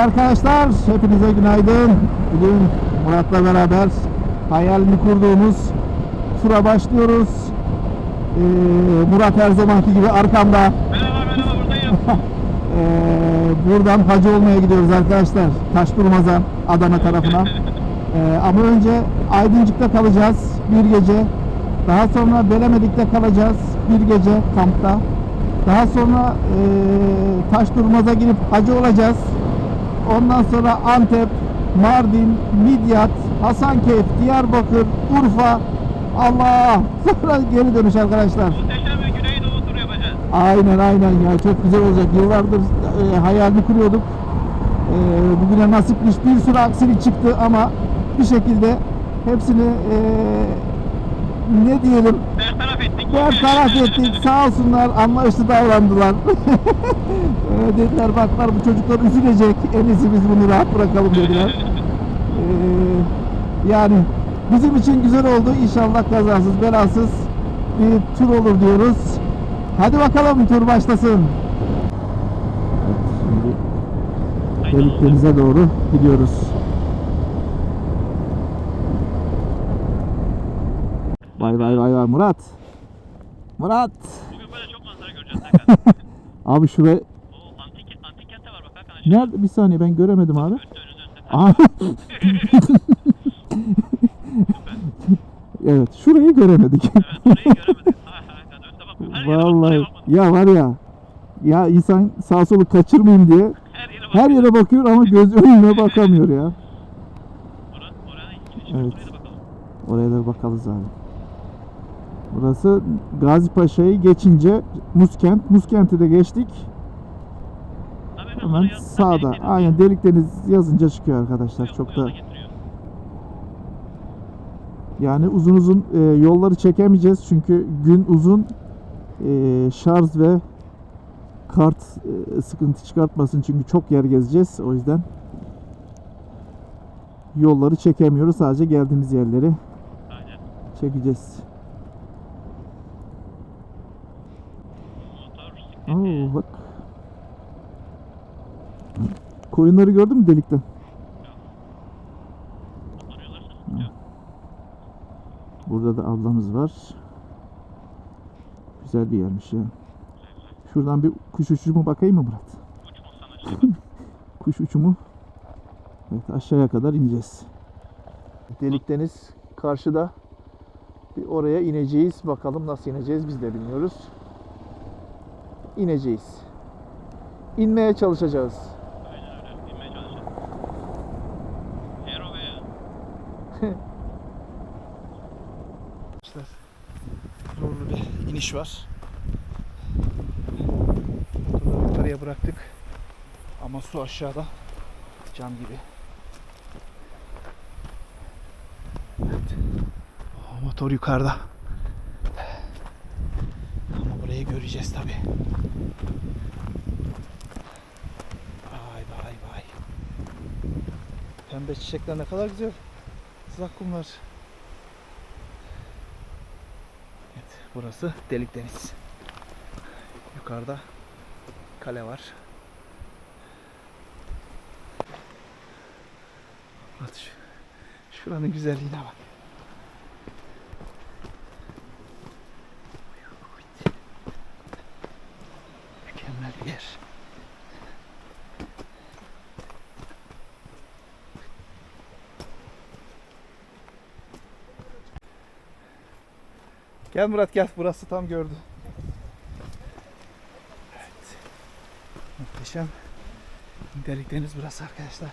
Arkadaşlar. Hepinize günaydın. Bugün Murat'la beraber hayalini kurduğumuz tura başlıyoruz. Ee, Murat her zamanki gibi arkamda. Merhaba merhaba buradayım. Ee, buradan hacı olmaya gidiyoruz arkadaşlar. Taşdurmaz'a, Adana tarafına. Ee, ama önce Aydıncık'ta kalacağız bir gece. Daha sonra Belemedik'te kalacağız bir gece kampta. Daha sonra e, Taşdurmaz'a girip hacı olacağız. Ondan sonra Antep, Mardin, Midyat, Hasankeyf, Diyarbakır, Urfa, Allah! Sonra geri dönüş arkadaşlar. Muhteşem bir Güneydoğu turu yapacağız. Aynen aynen ya çok güzel olacak. Yıllardır e, hayalini kuruyorduk. E, bugüne nasipmiş bir sürü aksilik çıktı ama bir şekilde hepsini e, ne diyelim Bertaraf ettik. bertaraf ettik. Sağ olsunlar anlayışlı davrandılar. E, dediler baklar bu çocuklar üzülecek. En iyisi biz bunu rahat bırakalım dediler. E, yani bizim için güzel oldu. İnşallah kazasız belasız bir tur olur diyoruz. Hadi bakalım tur başlasın. şimdi Delik denize doğru gidiyoruz. Vay vay vay vay Murat. Murat. Bugün böyle çok manzara göreceğiz. Abi şuraya Oo antik, antik kent de var bak Hakan. aşağıda. Nerede bir saniye ben göremedim abi. Evet şurayı göremedik. Vallahi ya var ya ya insan sağ solu kaçırmayayım diye her yere bakıyor ama göz önüne bakamıyor ya. Evet. Oraya da bakalım abi. Burası Gazi Paşa'yı geçince Muskent. Muskent'i de geçtik. Hemen sağda. Aynen Delikdeniz yazınca çıkıyor arkadaşlar. Çok da yani uzun uzun e, yolları çekemeyeceğiz çünkü gün uzun e, şarj ve kart e, sıkıntı çıkartmasın çünkü çok yer gezeceğiz o yüzden yolları çekemiyoruz sadece geldiğimiz yerleri Aynen. çekeceğiz. Motor. Oo, bak. Koyunları gördün mü delikten? Burada da ablamız var. Güzel bir yermiş ya. Şuradan bir kuş uçumu bakayım mı Murat? İşte. Kuş uçumu. Evet aşağıya kadar ineceğiz. Delik deniz karşıda. Bir oraya ineceğiz. Bakalım nasıl ineceğiz biz de bilmiyoruz. İneceğiz. İnmeye çalışacağız. Aynen öyle. İnmeye çalışacağız. Hero be ya. Arkadaşlar zorlu var. Motoru yukarıya bıraktık. Ama su aşağıda. Cam gibi. Evet. O motor yukarıda. Ama burayı göreceğiz tabi. Vay vay vay. Pembe çiçekler ne kadar güzel. Islak kumlar. Evet, burası Delik Deniz. Yukarıda kale var. Şuranın güzelliğine bak. Mükemmel bir yer. Gel Murat gel. Burası tam gördü. Evet. Muhteşem. Delik deniz burası arkadaşlar.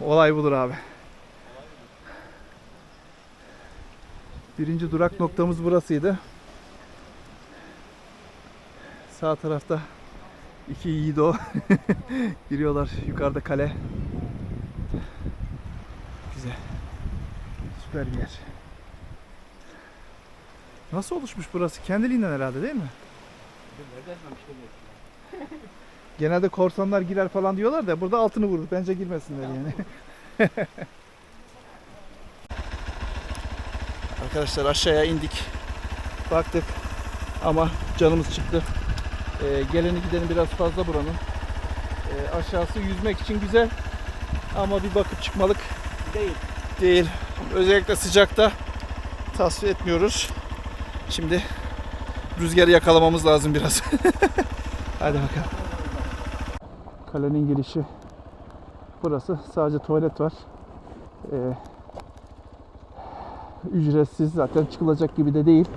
Olay budur abi. Birinci durak noktamız burasıydı. Sağ tarafta iki yiğido giriyorlar. Yukarıda kale. Güzel. Süper bir yer. Nasıl oluşmuş burası? Kendiliğinden herhalde değil mi? Genelde korsanlar girer falan diyorlar da burada altını vurur. Bence girmesinler yani. Arkadaşlar aşağıya indik. Baktık ama canımız çıktı. Ee, geleni gideni biraz fazla buranın. Ee, aşağısı yüzmek için güzel ama bir bakıp çıkmalık değil. Değil. Özellikle sıcakta tasfiye etmiyoruz. Şimdi rüzgarı yakalamamız lazım biraz. Hadi bakalım. Kalenin girişi burası. Sadece tuvalet var. Ee, ücretsiz zaten çıkılacak gibi de değil.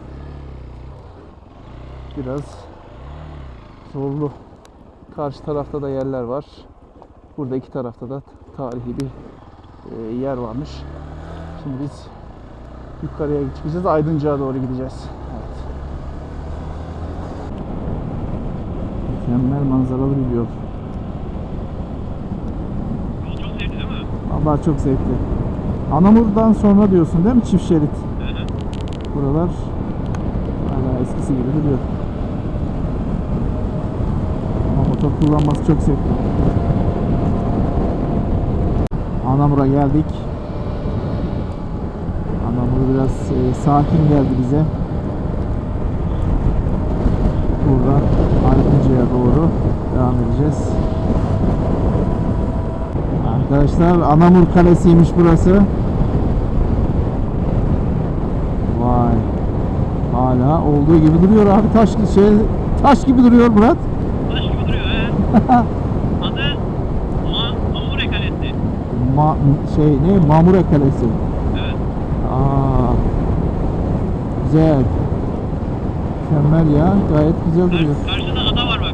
Biraz zorlu. Karşı tarafta da yerler var. Burada iki tarafta da tarihi bir e, yer varmış. Şimdi biz yukarıya çıkacağız. Aydıncık'a doğru gideceğiz. Evet. Mükemmel manzaralı bir yol. Yol çok zevkli değil mi? Vallahi çok zevkli. Anamur'dan sonra diyorsun değil mi çift şerit? Hı hı. Buralar hala eskisi gibi duruyor. Ama motor kullanması çok zevkli. Anamur'a geldik. Anamur biraz e, sakin geldi bize. Buradan Aydıncı'ya doğru devam edeceğiz. Arkadaşlar Anamur Kalesi'ymiş burası. Vay. Hala olduğu gibi duruyor abi. Taş şey taş gibi duruyor Murat. Taş gibi duruyor he. Adı Ma Amure Kalesi. Ma, şey ne? Mamure Kalesi. Evet. Aa. Güzel. Mükemmel ya. Gayet güzel duruyor. Kar karşıda ada var bak.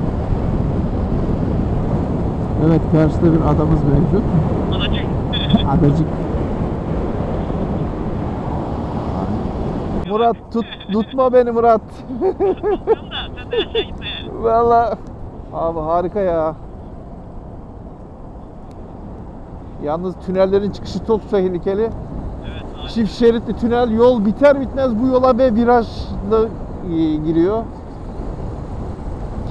Evet karşıda bir adamız mevcut. Adacık. Adacık. Murat tut tutma beni Murat. Tutuyorum da sen de aşağı gitme yani. Valla abi harika ya. Yalnız tünellerin çıkışı çok tehlikeli. Çift şeritli tünel yol biter bitmez bu yola ve virajla e, giriyor.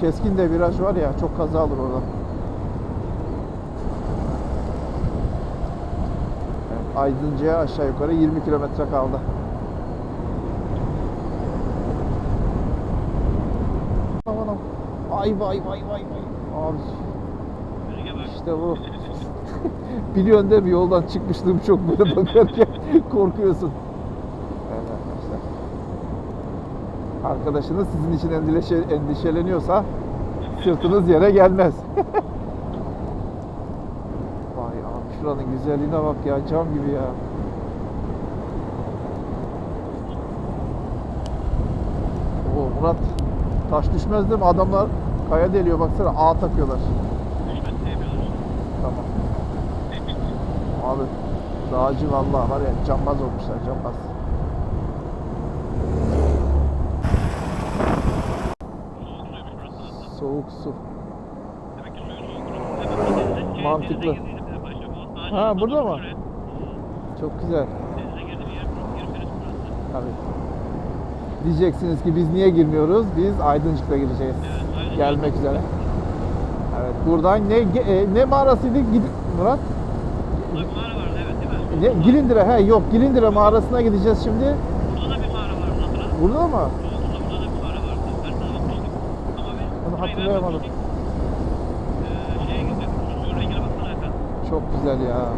Keskin de viraj var ya çok kaza olur orada. Evet, aşağı yukarı 20 kilometre kaldı. Aman aman. Ay vay vay vay vay. Abi işte bu. Biliyorsun değil mi yoldan çıkmışlığım çok böyle bakarken korkuyorsun. Arkadaşınız sizin için endişe, endişeleniyorsa sırtınız yere gelmez. Vay abi şuranın güzelliğine bak ya cam gibi ya. Oo Murat taş düşmez değil mi? Adamlar kaya deliyor baksana ağ takıyorlar. Düşmez sevmiyorlar. Tamam. Abi dağcı vallahi var ya cambaz olmuşlar cambaz. Soğuk su. Mantıklı. Ha, burada mı? Çok güzel. Tabii. Diyeceksiniz ki biz niye girmiyoruz? Biz Aydıncık'ta gireceğiz. Gelmek üzere. Evet buradan ne e, ne mağarasıydı Gid- Murat? Burada mağara mi? Ne, Gilindire he yok Gilindire mağarasına gideceğiz şimdi. Burada da bir mağara hatırladın mı? Burada mı? Burada, burada da bir mağara vardı. Ben sana bakmıştım. Ama biz Onu hatırlayamadım. Ee, şeye rengine baksana. Çok güzel ya.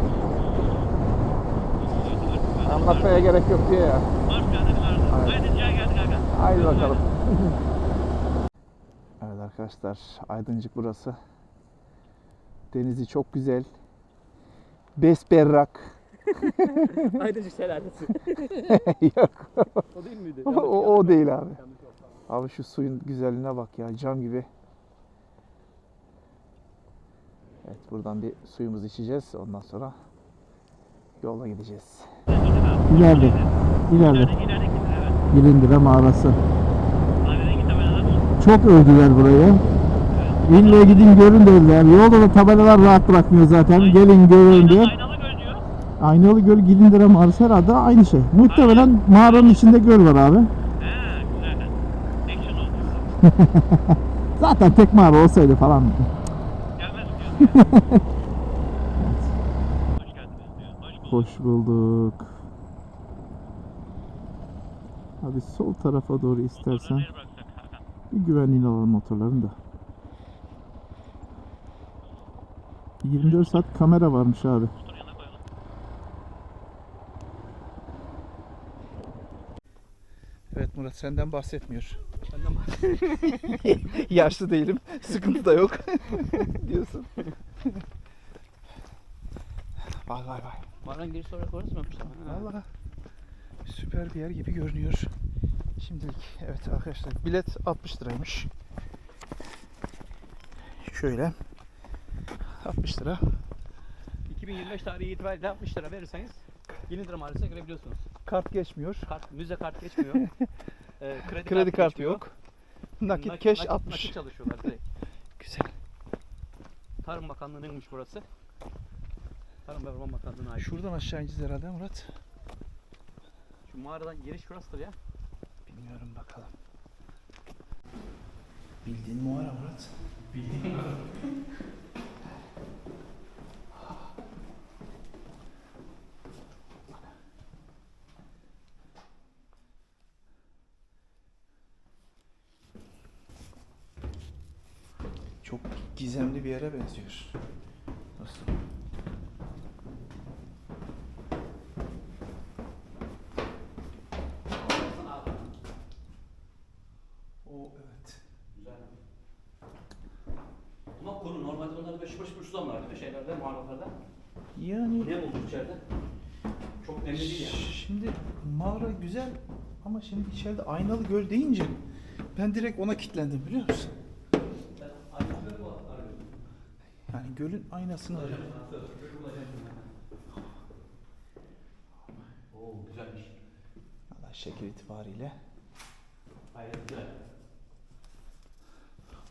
Anlatmaya gerek yok diye ya. Bir arada. Aynen. Haydi Cihan geldik Hakan. Haydi bakalım. evet arkadaşlar Aydıncık burası. Denizi çok güzel. Besberrak. Aydıncık şelalesi. Yok O değil miydi? o, o değil abi. Abi şu suyun güzelliğine bak ya cam gibi. Evet buradan bir suyumuzu içeceğiz. Ondan sonra yola gideceğiz. İleride. İleride. Gilindire mağarası. Çok övdüler burayı. İlle gidin görün dediler. Yolda da tabelalar rahat bırakmıyor zaten. Gelin görün diyor. Aynalı Göl, Gilindere Mağarası herhalde aynı şey. Muhtemelen Aynen. mağaranın içinde göl var abi. He güzel. Zaten tek mağara olsaydı falan. Gelmez mi? Hoş bulduk. Abi sol tarafa doğru istersen bir güvenliğini alalım motorların da. 24 saat kamera varmış abi. Evet Murat senden bahsetmiyor. Benden bak. Yaşlı değilim. Sıkıntı da yok. diyorsun. vay vay vay. Mağaranın girişi olarak orası mı yapmışlar? Valla süper bir yer gibi görünüyor. Şimdilik evet arkadaşlar bilet 60 liraymış. Şöyle 60 lira. 2025 tarihi itibariyle 60 lira verirseniz Yenidir Mahallesi'ne girebiliyorsunuz. Kart geçmiyor. Kart, müze kart geçmiyor. Ee, kredi, Kredi kartı geçmiyor. yok. Nakit, Nakit- cash nakit- 60. Nakit çalışıyorlar direkt. Güzel. Tarım Bakanlığı'nınmış burası. Tarım ve Orman Bakanlığı'na ait. Şu, Şuradan aşağı ineceğiz herhalde Murat. şu mağaradan giriş şurasıdır ya. Bilmiyorum bakalım. Bildiğin mağara Murat. Çok gizemli bir yere benziyor. Nasıl? O evet. Güzel. Ama kuru. Normalde onları beş baş uçsuzdan vardı be şeylerde, mağaralarda. Yani Ne bulduk içeride? Çok nemli değil yani. Şimdi mağara güzel ama şimdi içeride aynalı göl deyince ben direkt ona kilitlendim biliyor musun? Ben aynı böyle bu arıyorum. Yani gölün aynasını arıyorum. Oo güzelmiş. Allah şekil itibariyle. Hayır güzel.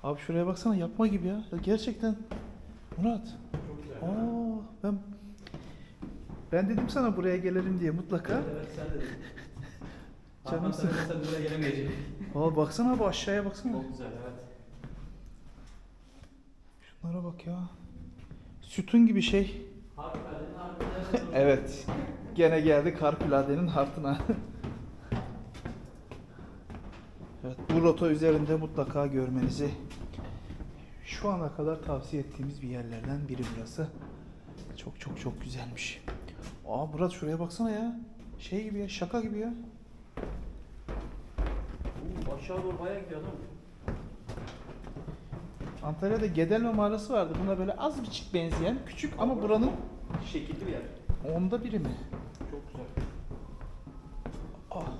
Abi şuraya baksana yapma gibi ya. Ya gerçekten Murat. Çok güzel. Aa ben ben dedim sana buraya gelelim diye mutlaka. Evet sen de. Canım sen sen buraya gelemeyeceksin. Aa baksana abi aşağıya baksana. Çok güzel evet. Şunlara bak ya. Sütun gibi şey. Evet. Gene geldik Harkulade'nin hartına. evet, bu rota üzerinde mutlaka görmenizi şu ana kadar tavsiye ettiğimiz bir yerlerden biri burası. Çok çok çok güzelmiş. Aa Murat şuraya baksana ya. Şey gibi ya, şaka gibi ya. Oo, aşağı doğru bayağı gidiyor adam. Antalya'da Gedelme mağarası vardı. Buna böyle az biçik benzeyen, küçük ama buranın Şekilli bir yer. onda biri mi? Çok güzel. Ah.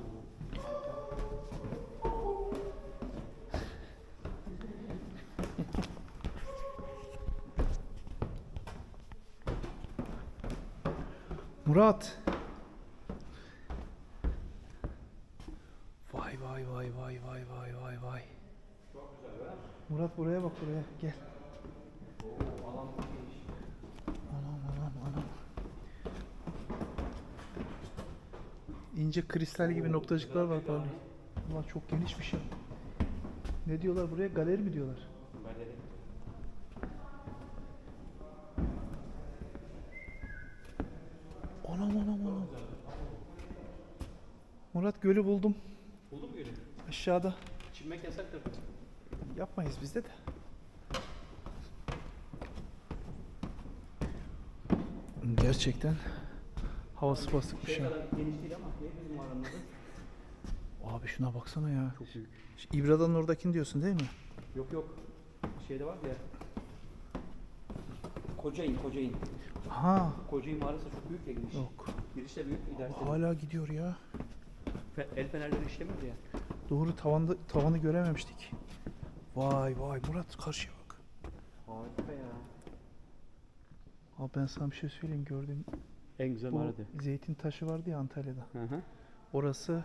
Murat. Vay vay vay vay vay vay vay vay. Murat buraya bak buraya gel. Anam anam anam. İnce kristal gibi noktacıklar var pardon. Allah çok geniş bir şey. Ne diyorlar buraya? Galeri mi diyorlar? Galeri. Anam anam anam. Murat gölü buldum. Buldun mu gölü? Aşağıda. Çinmek yasaktır. Yapmayız bizde de. Gerçekten havası basık bir Şey geniş değil ama ne bizim adı? Abi şuna baksana ya. Çok büyük. İbra'dan oradakini diyorsun değil mi? Yok yok. Şeyde var ya. Kocain, Kocain. Ha. Kocain mağarası çok büyük ya geniş. Yok. Giriş de büyük, ilerisi de. Hala gidiyor ya. Fe- El fenerleri işlemiyor ya. Doğru tavanda tavanı görememiştik. Vay vay Murat karşıya bak. Harika ya. Abi ben sana bir şey söyleyeyim gördüğüm En güzel bu zeytin taşı vardı ya Antalya'da. Hı hı. Orası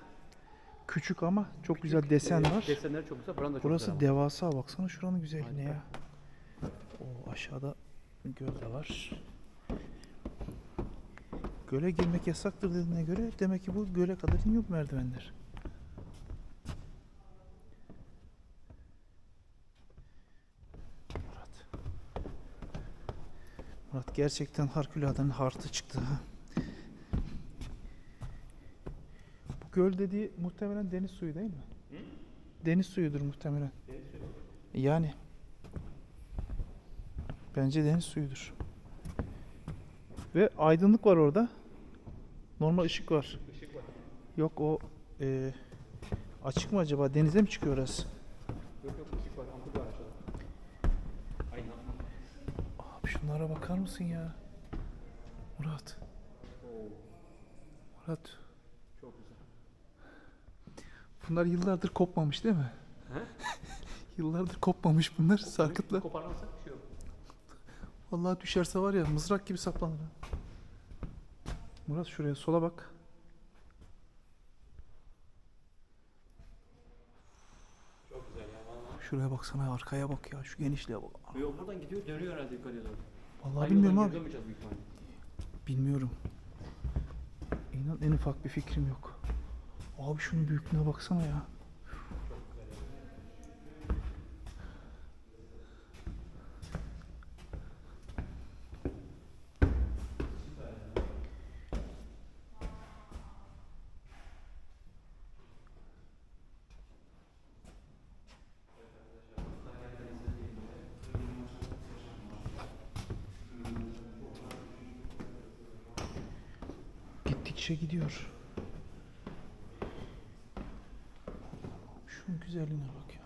küçük ama çok güzel desen var. Desenleri çok güzel. Buranın da çok Burası güzel. devasa baksana şuranın güzelliğine ya. O aşağıda göl de var. Göle girmek yasaktır dediğine göre demek ki bu göle kadar iniyor bu merdivenler. Murat gerçekten Harkulade'nin hartı çıktı. Bu göl dediği muhtemelen deniz suyu değil mi? Deniz suyudur muhtemelen. Yani. Bence deniz suyudur. Ve aydınlık var orada. Normal ışık var. Işık var. Yok o e, açık mı acaba? Denize mi çıkıyor orası? Yok yok ışık var. Ampul var aşağıda. Aydınlatma. Abi şunlara bakar mısın ya? Murat. Murat. Çok güzel. Bunlar yıllardır kopmamış değil mi? He? yıllardır kopmamış bunlar sarkıtla. Koparmazsak bir şey yok. Vallahi düşerse var ya mızrak gibi saplanır. ha. Murat şuraya sola bak. Çok güzel ya vallahi. Şuraya baksana arkaya bak ya şu genişliğe bak. Bu yol buradan gidiyor dönüyor herhalde yukarıya doğru. Vallahi bilmiyorum abi. Bilmiyorum. İnan en ufak bir fikrim yok. Abi şunun büyüklüğüne baksana ya. Gittikçe gidiyor. Şunun güzelliğine bak ya.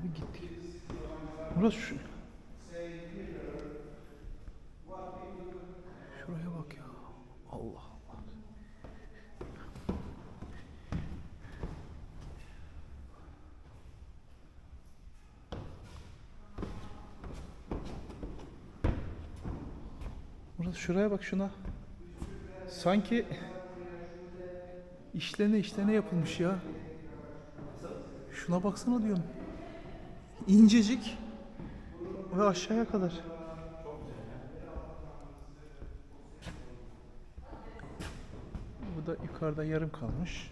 Abi gittik. Burası şu. Şuraya bak ya. Allah Allah. Şuraya bak şuna. Sanki işlene işlene yapılmış ya. Şuna baksana diyorum. İncecik ve aşağıya kadar. Bu da yukarıda yarım kalmış.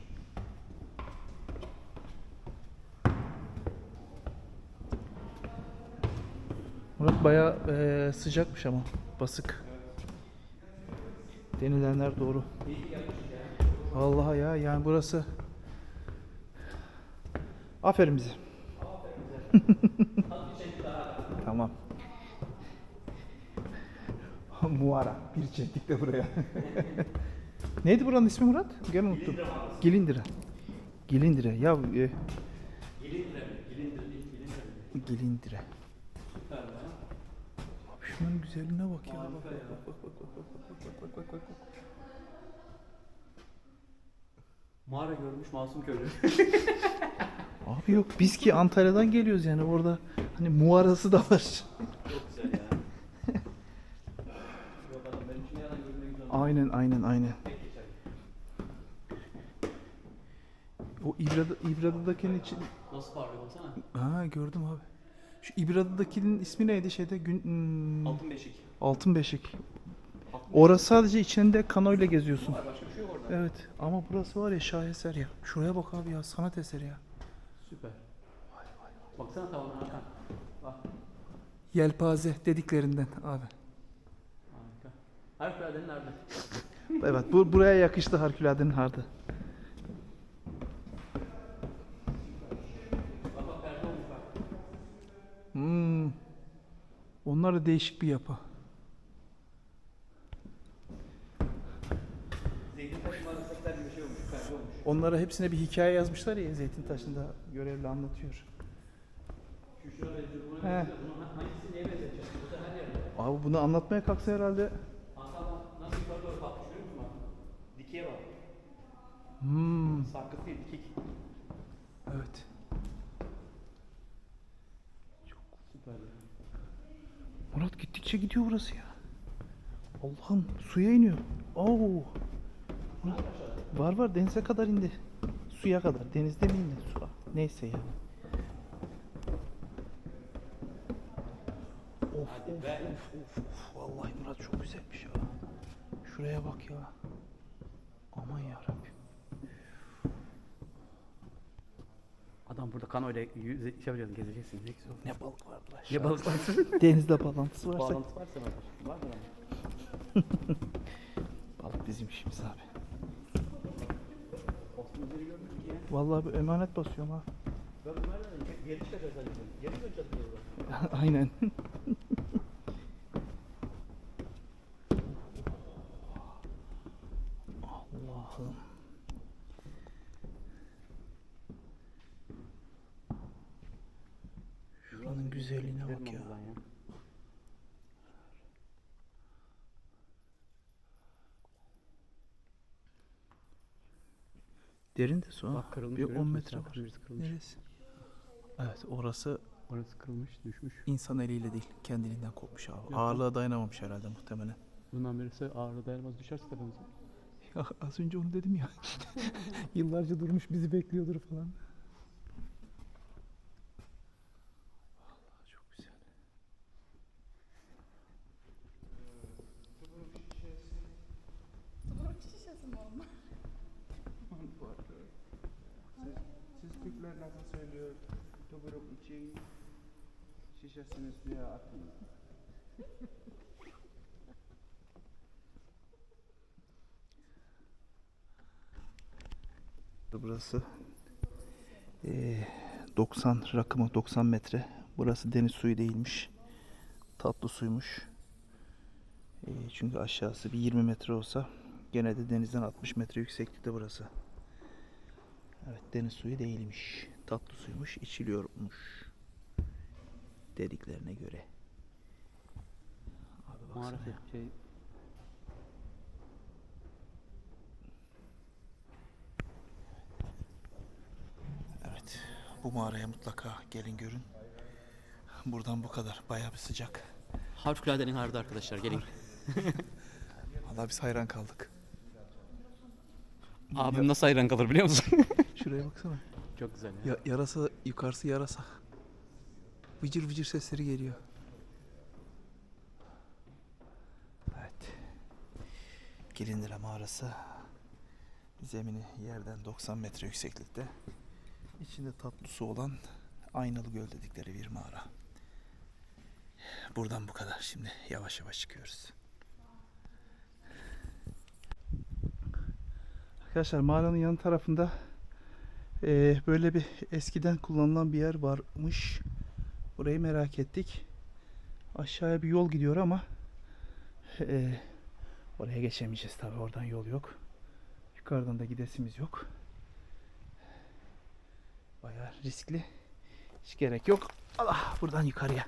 Murat bayağı eee, sıcakmış ama basık. Denilenler doğru. Vallahi ya yani burası Aferin bize. tamam. Muara. Bir çektik de buraya. Neydi buranın ismi Murat? Gel unuttum. Gilindire. Gilindire. Ya e, Gilindire? Gilindire Gilindire? Gilindire. Şunun güzelliğine bak ya. Bak bak bak bak bak bak bak bak bak bak. Mağara görmüş masum köylü. Abi yok biz ki Antalya'dan geliyoruz yani orada hani muarası da var. Çok güzel ya. Aynen aynen aynen. O İbra'da, İbra'dakinin için Nasıl parlıyor baksana. Ha gördüm abi. Şu İbra'dakinin ismi neydi şeyde? Gün, hmm, Altın beşik. Altın Beşik. Altın Orası sadece içinde kanoyla geziyorsun. beşik var başka bir şey yok orada. Evet ama burası var ya şaheser ya. Şuraya bak abi ya sanat eseri ya. Süper. Baksana tavana Hakan. Bak. Yelpaze dediklerinden abi. Harika. Harflerden nerede? Evet bu buraya yakıştı Harkülade'nin hardı. Buraları değişik bir yapı. Şey Onlara hepsine bir hikaye yazmışlar ya Zeytin Taşı'nda görevli anlatıyor. He. Abi bunu anlatmaya kalksa herhalde. Nasıl yukarı doğru kalkmış görüyor musun? Dikiye bak. Hmm. Sarkıt değil, dikik. Gittikçe gidiyor burası ya. Allah'ım suya iniyor. Oo. Var var denize kadar indi. Suya kadar. Denizde mi indi? Su. Neyse ya. Of of of of. Vallahi Murat çok güzelmiş ya. Şuraya bak ya. Aman yarabbim. Adam burada kanoyla yüz, şey yapacaksın, gezeceksin. Ne olur. Ne balık vardır Ne aşağıda. balık var? Denizde bağlantısı varsa. Bağlantısı varsa vardır. Vardır ama. Balık bizim işimiz abi. Vallahi bir emanet basıyorum ha. Ben nereden geri çıkacağız zannediyorum. Geri döneceğiz burada? Aynen. Allah'ım. Güzelliğine bak ya. Derin de su. Bak kırılmış. Bir görüyor 10 musun? metre var. kırılmış. Neresi? Evet orası Orası kırılmış, düşmüş. insan eliyle değil kendiliğinden kopmuş abi. Yok. Ağırlığa dayanamamış herhalde muhtemelen. Bundan birisi ağırlığı dayanmaz düşerse tepemize. Ya az önce onu dedim ya. Yıllarca durmuş bizi bekliyordur falan. Vallahi çok güzel. Siz Türkler nasıl söylüyor? Tuburuk için şişesini suya atın. Burası eee, 90 rakımı 90 metre. Burası deniz suyu değilmiş. Tatlı suymuş. Eee, çünkü aşağısı bir 20 metre olsa gene de denizden 60 metre yükseklikte burası. Evet deniz suyu değilmiş. Tatlı suymuş, içiliyormuş. Dediklerine göre. Abi ya. şey Evet. Bu mağaraya mutlaka gelin görün. Buradan bu kadar. Bayağı bir sıcak. Harfladenin hardı arkadaşlar gelin. Vallahi biz hayran kaldık. Abim nasıl hayran kalır biliyor musun? Şuraya baksana. Çok güzel ya. Ya, yarasa yukarısı yarasa. Vıcır vıcır sesleri geliyor. Evet. Gelindire mağarası. Zemini yerden 90 metre yükseklikte. İçinde tatlı su olan aynalı göl dedikleri bir mağara. Buradan bu kadar. Şimdi yavaş yavaş çıkıyoruz. Arkadaşlar mağaranın yan tarafında ee, böyle bir eskiden kullanılan bir yer varmış. Burayı merak ettik. Aşağıya bir yol gidiyor ama ee, oraya geçemeyeceğiz tabi oradan yol yok. Yukarıdan da gidesimiz yok. Bayağı riskli. Hiç gerek yok. Allah buradan yukarıya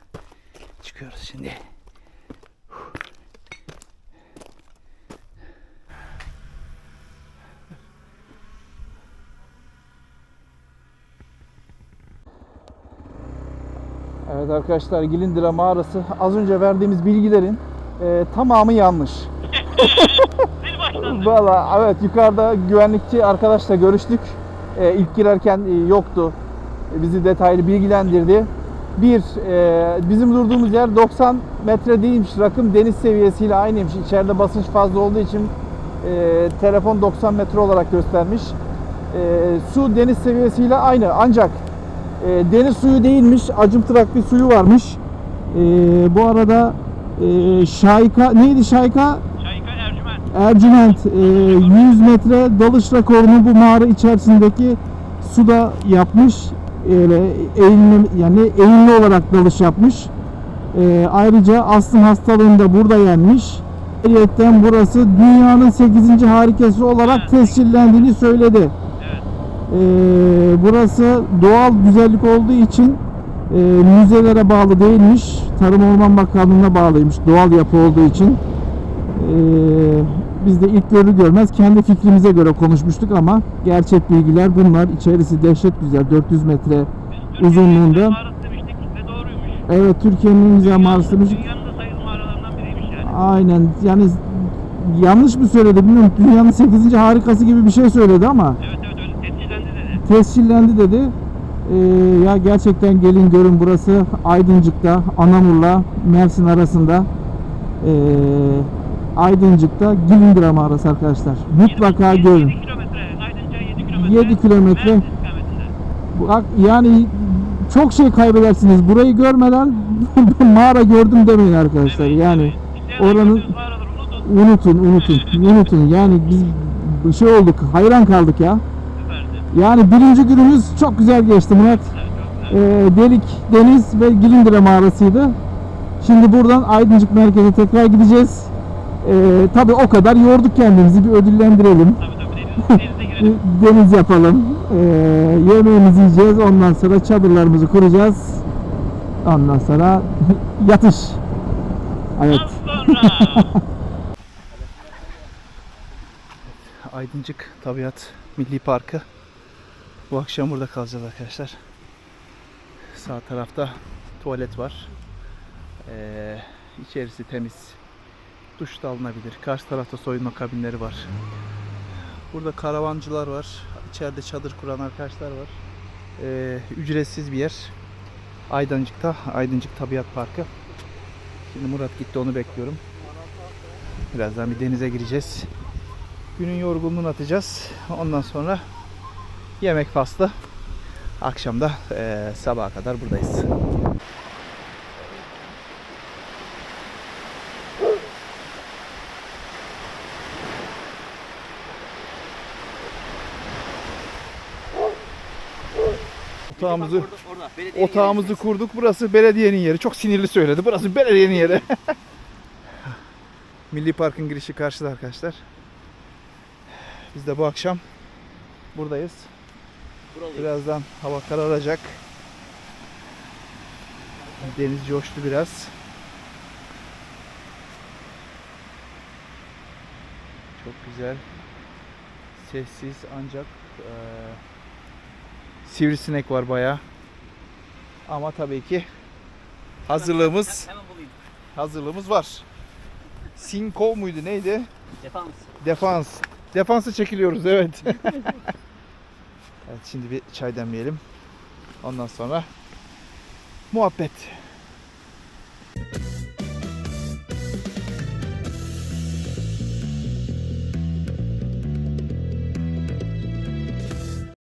çıkıyoruz şimdi. Evet arkadaşlar Gilindire mağarası az önce verdiğimiz bilgilerin e, tamamı yanlış. Valla evet yukarıda güvenlikçi arkadaşla görüştük. E, ilk girerken e, yoktu. E, bizi detaylı bilgilendirdi. Bir, e, bizim durduğumuz yer 90 metre değilmiş. Rakım deniz seviyesiyle aynıymış. İçeride basınç fazla olduğu için e, telefon 90 metre olarak göstermiş. E, su deniz seviyesiyle aynı. Ancak e, deniz suyu değilmiş. Acımtırak bir suyu varmış. E, bu arada e, Şayka neydi Şayka? Ercüment. Ercüment e, 100 metre dalış rekorunu bu mağara içerisindeki suda yapmış. Öyle eğimli, yani eğimli olarak dalış yapmış. E, ayrıca astım hastalığını da burada yenmiş. Ayrıyeten burası dünyanın 8. harikası olarak tescillendiğini söyledi. Evet. Ee, burası doğal güzellik olduğu için e, müzelere bağlı değilmiş. Tarım Orman Bakanlığı'na bağlıymış doğal yapı olduğu için. Ee, biz de ilk görür görmez kendi fikrimize göre konuşmuştuk ama gerçek bilgiler bunlar. İçerisi dehşet güzel. 400 metre Biz Uzunluğunda. Demiştik. Evet Türkiye'nin en güzel mağarası demiş. Dünyanın da sayılı mağaralarından biriymiş yani. Aynen yani yanlış mı söyledi bilmiyorum. Dünyanın 8. harikası gibi bir şey söyledi ama Evet evet öyle tescillendi dedi. tescillendi dedi. Ee, ya gerçekten gelin görün burası Aydıncık'ta Anamur'la Mersin arasında. Ee, Aydıncık'ta Gilindir mağarası arkadaşlar. Mutlaka 7 görün. kilometre. Aydınca 7 kilometre. 7 kilometre. Mersin istikametinde. Bak yani çok şey kaybedersiniz. Burayı görmeden mağara gördüm demeyin arkadaşlar. Yani oranın- unutun. unutun, unutun. Yani biz bir şey olduk, hayran kaldık ya. Yani birinci günümüz çok güzel geçti Murat. Ee, Delik Deniz ve Gilindire mağarasıydı. Şimdi buradan Aydıncık merkeze tekrar gideceğiz. Ee, tabii o kadar yorduk kendimizi bir ödüllendirelim. Tabii tabii. Deniz, yapalım. Ee, yemeğimizi yiyeceğiz. Ondan sonra çadırlarımızı kuracağız. Ondan sonra yatış. Evet. Aydıncık Tabiat Milli Parkı. Bu akşam burada kalacağız arkadaşlar. Sağ tarafta tuvalet var. Ee, içerisi temiz. Duş da alınabilir. Karşı tarafta soyunma kabinleri var. Burada karavancılar var. İçeride çadır kuran arkadaşlar var. Ee, ücretsiz bir yer. Aydıncık'ta Aydıncık Tabiat Parkı. Şimdi Murat gitti onu bekliyorum. Birazdan bir denize gireceğiz. Günün yorgunluğunu atacağız. Ondan sonra yemek faslı. Akşamda eee sabaha kadar buradayız. Otağımızı, otağımızı kurduk. Burası belediyenin yeri. Çok sinirli söyledi. Burası belediyenin yeri. Milli Park'ın girişi karşıda arkadaşlar. Biz de bu akşam buradayız. Birazdan hava kararacak. Deniz coştu biraz. Çok güzel. Sessiz ancak eee, sivrisinek var bayağı. Ama tabii ki hazırlığımız hazırlığımız var. Sinko muydu neydi? Defans. Defans. Defansa çekiliyoruz evet. evet şimdi bir çay demleyelim. Ondan sonra muhabbet.